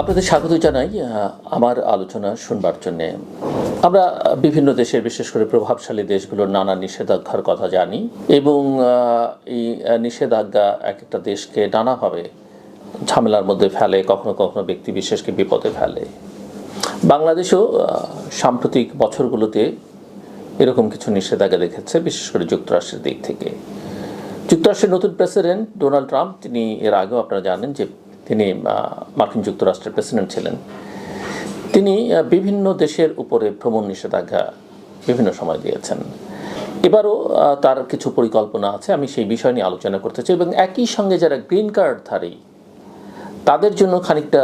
আপনাদের স্বাগত জানাই আমার আলোচনা শুনবার জন্যে। আমরা বিভিন্ন দেশের, বিশেষ করে প্রভাবশালী দেশগুলোর নানা নিষেধাজ্ঞার কথা জানি এবং এই নিষেধাজ্ঞা এক একটা দেশকে নানাভাবে ঝামেলার মধ্যে ফেলে, কখনো কখনো ব্যক্তি বিশেষকে বিপদে ফেলে। বাংলাদেশও সাম্প্রতিক বছরগুলোতে এরকম কিছু নিষেধাজ্ঞা দেখেছে, বিশেষ করে যুক্তরাষ্ট্রের দিক থেকে। যুক্তরাষ্ট্রের নতুন প্রেসিডেন্ট ডোনাল্ড ট্রাম্প, তিনি এর আগেও আপনারা জানেন যে তিনি মার্কিন যুক্তরাষ্ট্রের প্রেসিডেন্ট ছিলেন। তিনি বিভিন্ন দেশের উপরে ভ্রমণ নিষেধাজ্ঞা বিভিন্ন সময় দিয়েছেন। এবারও তার কিছু পরিকল্পনা আছে, আমি সেই বিষয় নিয়ে আলোচনা করতে চাই এবং একই সঙ্গে যারা গ্রিন কার্ডধারী, তাদের জন্য খানিকটা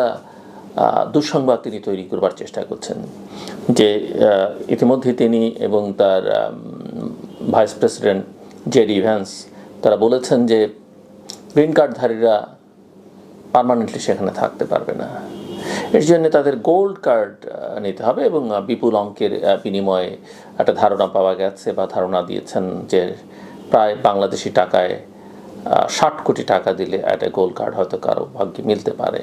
দুঃসংবাদ তিনি তৈরি করবার চেষ্টা করছেন। যে ইতিমধ্যে তিনি এবং তার ভাইস প্রেসিডেন্ট জেডি ভ্যান্স, তারা বলেছেন যে, গ্রিন কার্ডধারীরা পার্মানেন্টলি সেখানে থাকতে পারবে না। এর জন্য তাদের গোল্ড কার্ড নিতে হবে এবং বিপুল অঙ্কের বিনিময়ে একটা ধারণা পাওয়া গেছে বা ধারণা দিয়েছেন যে প্রায় বাংলাদেশি টাকায় ষাট কোটি টাকা দিলে একটা গোল্ড কার্ড হয়তো কারও ভাগ্যে মিলতে পারে।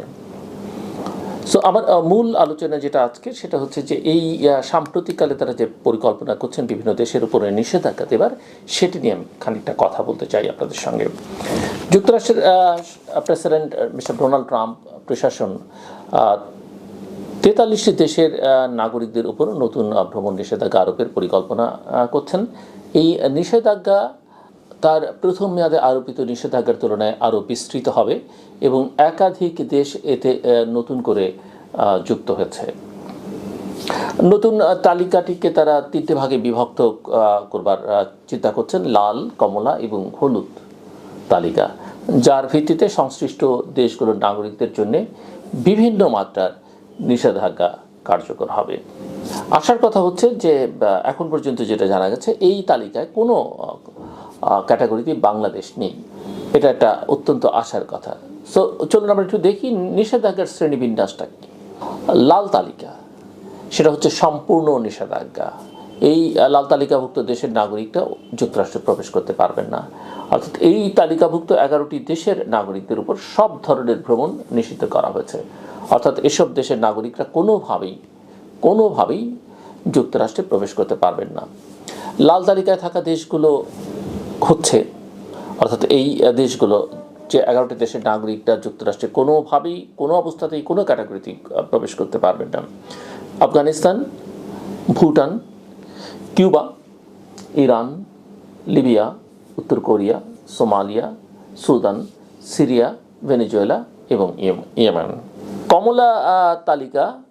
সো আমার মূল আলোচনা যেটা আজকে সেটা হচ্ছে যে এই সাম্প্রতিককালে তারা যে পরিকল্পনা করছেন বিভিন্ন দেশের উপরে নিষেধাজ্ঞা দেবার, সেটি নিয়ে আমি খানিকটা কথা বলতে চাই আপনাদের সঙ্গে। যুক্তরাষ্ট্রের প্রেসিডেন্ট মিস্টার ডোনাল্ড ট্রাম্প প্রশাসন তেতাল্লিশটি দেশের নাগরিকদের উপর নতুন ভ্রমণ নিষেধাজ্ঞা আরোপের পরিকল্পনা করছেন। এই নিষেধাজ্ঞা তার প্রথম মেয়াদে আরোপিত নিষেধাজ্ঞার তুলনায় আরও বিস্তৃত হবে এবং একাধিক দেশ এতে নতুন করে যুক্ত হয়েছে। নতুন তালিকাটিকে তারা তিনটে ভাগে বিভক্ত করবার চিন্তা করছেন, লাল, কমলা এবং হলুদ তালিকা, যার ভিত্তিতে সংশ্লিষ্ট দেশগুলোর নাগরিকদের জন্য বিভিন্ন মাত্রার নিষেধাজ্ঞা কার্যকর হবে। আসার কথা হচ্ছে যে এখন পর্যন্ত যেটা জানা গেছে, এই তালিকায় কোনো ক্যাটাগরিতে বাংলাদেশ নেই। এটা একটা অত্যন্ত আশার কথা। সো চলুন আমরা একটু দেখি নিষেধাজ্ঞার শ্রেণীবিন্যাসটা কি। লাল তালিকা, সেটা হচ্ছে সম্পূর্ণ নিষেধাজ্ঞা। এই লাল তালিকাভুক্ত দেশের নাগরিকরা যুক্তরাষ্ট্রে প্রবেশ করতে পারবেন না। অর্থাৎ এই তালিকাভুক্ত এগারোটি দেশের নাগরিকদের উপর সব ধরনের ভ্রমণ নিষিদ্ধ করা হয়েছে। অর্থাৎ এসব দেশের নাগরিকরা কোনোভাবেই কোনোভাবেই যুক্তরাষ্ট্রে প্রবেশ করতে পারবেন না। লাল তালিকায় থাকা দেশগুলো হচ্ছে। অর্থাৎ এই দেশগুলো যে এগারোটি দেশের নাগরিকরা যুক্তরাষ্ট্রে কোনোভাবেই, কোনো অবস্থাতেই, কোনো ক্যাটাগরিতে প্রবেশ করতে পারবেন না। Afghanistan, Bhutan, Cuba, Iran, Libya, উত্তর Korea, Somalia, Sudan, Syria, Venezuela এবং ইয়েম- ইয়েমেন। কমলা তালিকা,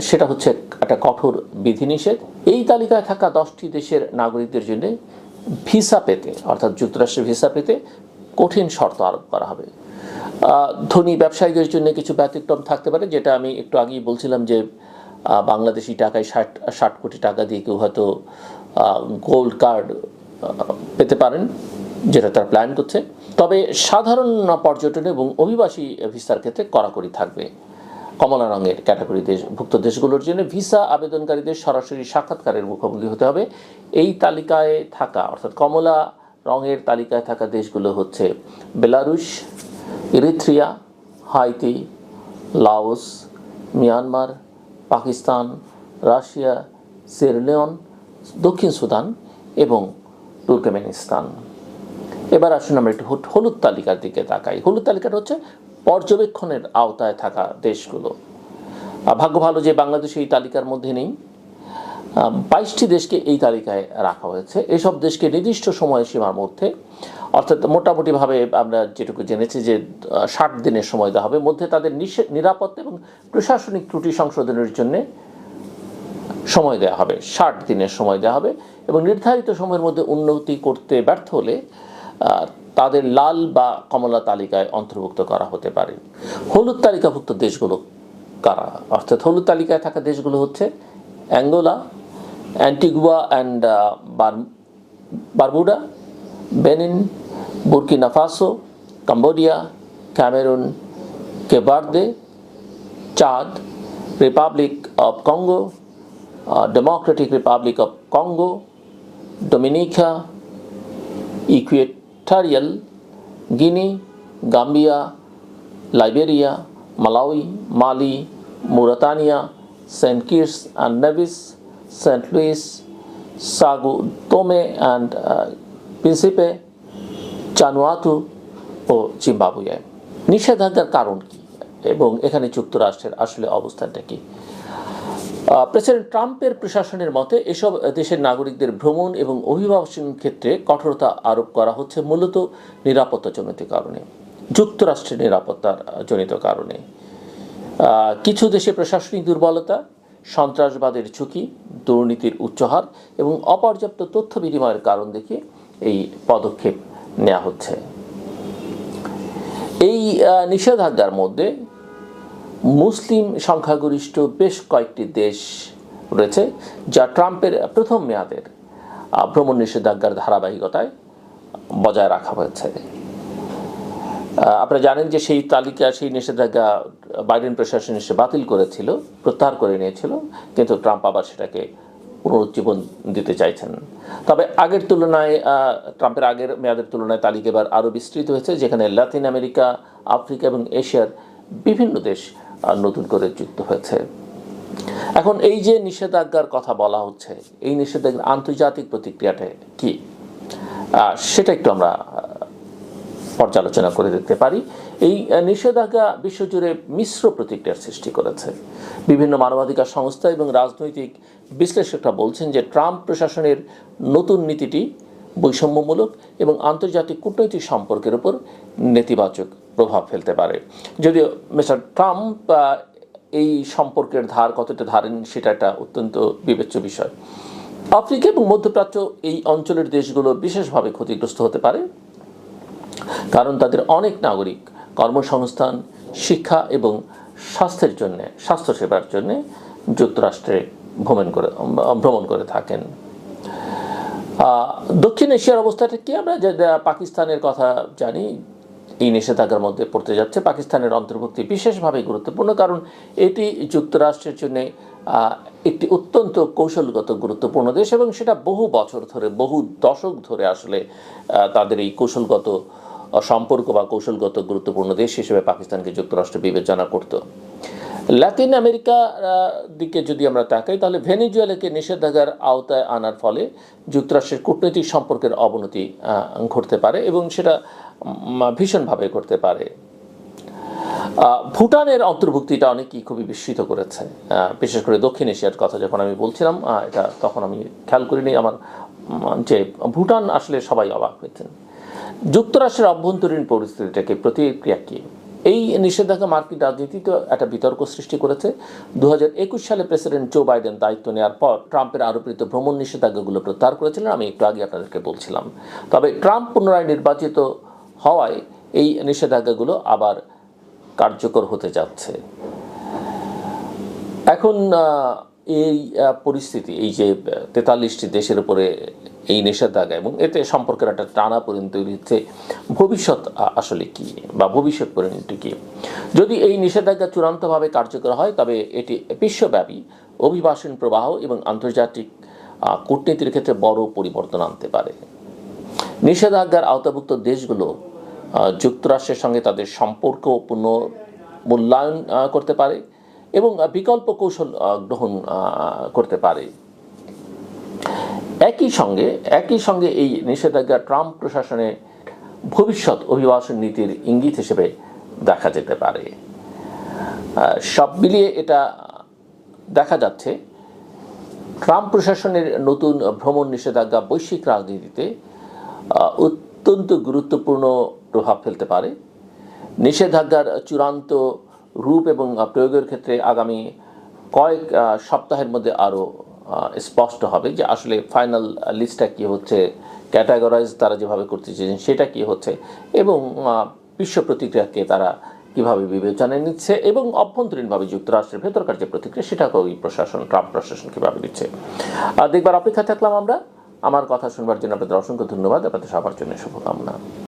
সেটা হচ্ছে একটা কঠোর বিধিনিষেধ। এই তালিকায় থাকা দশটি দেশের নাগরিকদের জন্য ভিসা পেতে, অর্থাৎ যুক্তরাষ্ট্রের ভিসা পেতে কঠিন শর্ত আরোপ করা হবে। ধনী ব্যবসায়ীদের জন্য কিছু ব্যতিক্রম থাকতে পারে, যেটা আমি একটু আগেই বলছিলাম যে বাংলাদেশি টাকায় ষাট ষাট কোটি টাকা দিয়ে কেউ হয়তো গোল্ড কার্ড পেতে পারেন, যেটা তার প্ল্যান করছে। তবে সাধারণ পর্যটন এবং অভিবাসী ভিসার ক্ষেত্রে কড়াকড়ি থাকবে। কমলা রঙের ক্যাটাগরি দেশ ভুক্ত দেশগুলোর জন্য ভিসা আবেদনকারীদের সরাসরি সাক্ষাৎকারের মুখোমুখি হতে হবে। এই তালিকায় থাকা অর্থাৎ কমলা রঙের তালিকায় থাকা দেশগুলো হচ্ছে Belarus Eritrea Haiti, Laos, Myanmar, Pakistan, Russia, Sierra Leone, দক্ষিণ সুদান এবং তুর্কমেনিস্তান। এবার আসুন আমরা একটু হলুদ- হলুদ তালিকার দিকে তাকাই। হলুদ তালিকাটা হচ্ছে পর্যবেক্ষণের আওতায় থাকা দেশগুলো। ভাগ্য ভালো যে বাংলাদেশ এই তালিকার মধ্যে নেই। বাইশটি দেশকে এই তালিকায় রাখা হয়েছে। এসব দেশকে নির্দিষ্ট সময়সীমার মধ্যে, অর্থাৎ মোটামুটিভাবে আমরা যেটুকু জেনেছি যে ষাট দিনের সময় দেওয়া হবে। মধ্যে তাদের নিরাপত্তা এবং প্রশাসনিক ত্রুটি সংশোধনের জন্য সময় দেওয়া হবে। ষাট দিনের সময় দেওয়া হবে এবং নির্ধারিত সময়ের মধ্যে উন্নতি করতে ব্যর্থ হলে তাদের লাল বা কমলা তালিকায় অন্তর্ভুক্ত করা হতে পারে। হলুদ তালিকাভুক্ত দেশগুলো কারা? অর্থাৎ হলুদ তালিকায় থাকা দেশগুলো হচ্ছে Angola, Antigua and Barbuda, Benin, Burkina Faso, Cambodia, Cameroon Cape Verde Chad, Republic of Congo Democratic Republic of Congo, Dominica Equatorial Guinea Gambia Liberia Malawi Mali Mauritania Saint Kitts and Nevis Saint Lucia Sao Tome and Principe Vanuatu O Zimbabwe নিষেধাজ্ঞার কারণ কি? এবং এখানে যুক্তরাষ্ট্রের আসলে অবস্থানটা কি? President ট্রাম্পের প্রশাসনের মতে এসব দেশের নাগরিকদের ভ্রমণ এবং অভিবাসন ক্ষেত্রে কঠোরতা আরোপ করা হচ্ছে মূলত নিরাপত্তাজনিত কারণে, যুক্তরাষ্ট্রের নিরাপত্তার জনিত কারণে। কিছু দেশে প্রশাসনিক দুর্বলতা, সন্ত্রাসবাদের ঝুঁকি, দুর্নীতির উচ্চহার এবং অপর্যাপ্ত তথ্য বিনিময়ের কারণ দেখে এই পদক্ষেপ নেওয়া হচ্ছে। এই নিষেধাজ্ঞার মধ্যে মুসলিম সংখ্যাগরিষ্ঠ বেশ কয়েকটি দেশ রয়েছে যা ট্রাম্পের প্রথম মেয়াদের ভ্রমণ নিষেধাজ্ঞার ধারাবাহিকতায় বজায় রাখা হয়েছে। আপনারা জানেন যে সেই তালিকা, সেই নিষেধাজ্ঞা বাইডেন প্রশাসন এসে বাতিল করেছিল, প্রত্যাহার করে নিয়েছিল, কিন্তু ট্রাম্প আবার সেটাকে পুনরুজ্জীবন দিতে চাইছেন। তবে আগের তুলনায় ট্রাম্পের আগের মেয়াদের তুলনায় তালিকা এবার আরও বিস্তৃত হয়েছে, যেখানে লাতিন আমেরিকা, আফ্রিকা এবং এশিয়ার বিভিন্ন দেশ নতুন করে যুক্ত হয়েছে। এখন এই যে নিষেধাজ্ঞার কথা বলা হচ্ছে, এই নিষেধাজ্ঞার আন্তর্জাতিক প্রতিক্রিয়াটা কি? সেটা একটু আমরা পর্যালোচনা করে দেখতে পারি। এই নিষেধাজ্ঞা বিশ্বজুড়ে মিশ্র প্রতিক্রিয়ার সৃষ্টি করেছে। বিভিন্ন মানবাধিকার সংস্থা এবং রাজনৈতিক বিশ্লেষকরা বলছেন যে ট্রাম্প প্রশাসনের নতুন নীতিটি বৈষম্যমূলক এবং আন্তর্জাতিক কূটনৈতিক সম্পর্কের উপর নেতিবাচক প্রভাব ফেলতে পারে। যদিও মিস্টার ট্রাম্প এই সম্পর্কের ধার কতটা ধারেন সেটা একটা অত্যন্ত বিবেচ্য বিষয়। আফ্রিকা এবং মধ্যপ্রাচ্য এই অঞ্চলের দেশগুলো বিশেষভাবে ক্ষতিগ্রস্ত হতে পারে, কারণ তাদের অনেক নাগরিক কর্মসংস্থান, শিক্ষা এবং স্বাস্থ্যের জন্য, স্বাস্থ্যসেবার জন্য যুক্তরাষ্ট্রে ভ্রমণ করে ভ্রমণ করে থাকেন। দক্ষিণ এশিয়ার অবস্থাটা কি আমরা পাকিস্তানের কথা জানি এই নিষেধাজ্ঞার মধ্যে পড়তে যাচ্ছে। পাকিস্তানের অন্তর্ভুক্তি বিশেষভাবে গুরুত্বপূর্ণ, কারণ এটি যুক্তরাষ্ট্রের জন্য একটি অত্যন্ত কৌশলগত গুরুত্বপূর্ণ দেশ এবং সেটা বহু বছর ধরে, বহু দশক ধরে আসলে তাদের এই কৌশলগত সম্পর্ক বা কৌশলগত গুরুত্বপূর্ণ দেশ হিসেবে পাকিস্তানকে যুক্তরাষ্ট্র বিবেচনা করত। লাতিন আমেরিকার দিকে যদি আমরা তাকাই, তাহলে ভেনেজুয়েলাকে নিষেধাজ্ঞার আওতায় আনার ফলে যুক্তরাষ্ট্রের কূটনৈতিক সম্পর্কের অবনতি ঘটতে পারে এবং সেটা ভীষণভাবে ঘটতে পারে। ভুটানের অন্তর্ভুক্তিটা অনেকেই খুবই বিস্মিত করেছে। বিশেষ করে দক্ষিণ এশিয়ার কথা যখন আমি বলছিলাম এটা তখন আমি খেয়াল করিনি, আমার যে ভুটান আসলে সবাই অবাক হয়েছেন। যুক্তরাষ্ট্রের অভ্যন্তরীণ পরিস্থিতিটাকে প্রতিক্রিয়া কি? এই নিষেধাজ্ঞা মার্কিন রাজনীতিতে একটা বিতর্ক সৃষ্টি করেছে। দু হাজার একুশ সালে প্রেসিডেন্ট জো বাইডেন দায়িত্ব নেওয়ার পর ট্রাম্পের আরোপিত ভ্রমণ নিষেধাজ্ঞাগুলো প্রত্যাহার করেছিলেন, আমি একটু আগে আপনাদেরকে বলছিলাম। তবে ট্রাম্প পুনরায় নির্বাচিত হওয়ায় এই নিষেধাজ্ঞাগুলো আবার কার্যকর হতে যাচ্ছে। এখন এই পরিস্থিতি, এই যে তেতাল্লিশটি দেশের উপরে এই নিষেধাজ্ঞা এবং এতে সম্পর্কের একটা টানা পরিণতি হচ্ছে, ভবিষ্যৎ আসলে কি বা ভবিষ্যৎ পরিণতি কি? যদি এই নিষেধাজ্ঞা চূড়ান্তভাবে কার্যকর হয়, তবে এটি বিশ্বব্যাপী অভিবাসন প্রবাহ এবং আন্তর্জাতিক কূটনীতির ক্ষেত্রে বড় পরিবর্তন আনতে পারে। নিষেধাজ্ঞার আওতাভুক্ত দেশগুলো যুক্তরাষ্ট্রের সঙ্গে তাদের সম্পর্ক পুনঃ মূল্যায়ন করতে পারে। এবং বিকল্প কৌশল গ্রহণ করতে পারে। একই সঙ্গে একই সঙ্গে এই নিষেধাজ্ঞা ট্রাম্প প্রশাসনে ভবিষ্যৎ অভিবাসন নীতির ইঙ্গিত হিসেবে দেখা যেতে পারে। সব মিলিয়ে এটা দেখা যাচ্ছে, ট্রাম্প প্রশাসনের নতুন ভ্রমণ নিষেধাজ্ঞা বৈশ্বিক রাজনীতিতে অত্যন্ত গুরুত্বপূর্ণ প্রভাব ফেলতে পারে। নিষেধাজ্ঞার চূড়ান্ত রূপ এবং প্রয়োগের ক্ষেত্রে আগামী কয়েক সপ্তাহের মধ্যে আরও স্পষ্ট হবে যে আসলে ফাইনাল লিস্টটা কী হচ্ছে, ক্যাটাগরাইজ তারা যেভাবে করতে চেয়েছেন সেটা কী হচ্ছে এবং বিশ্ব প্রতিক্রিয়াকে তারা কীভাবে বিবেচনায় নিচ্ছে এবং অভ্যন্তরীণভাবে যুক্তরাষ্ট্রের ভেতরকার যে প্রতিক্রিয়া সেটাকে ওই প্রশাসন, ট্রাম্প প্রশাসন কীভাবে দিচ্ছে। দেখবার অপেক্ষা থাকলাম আমরা। আমার কথা শুনবার জন্য আপনাদের অসংখ্য ধন্যবাদ। আপনাদের সবার জন্য শুভকামনা।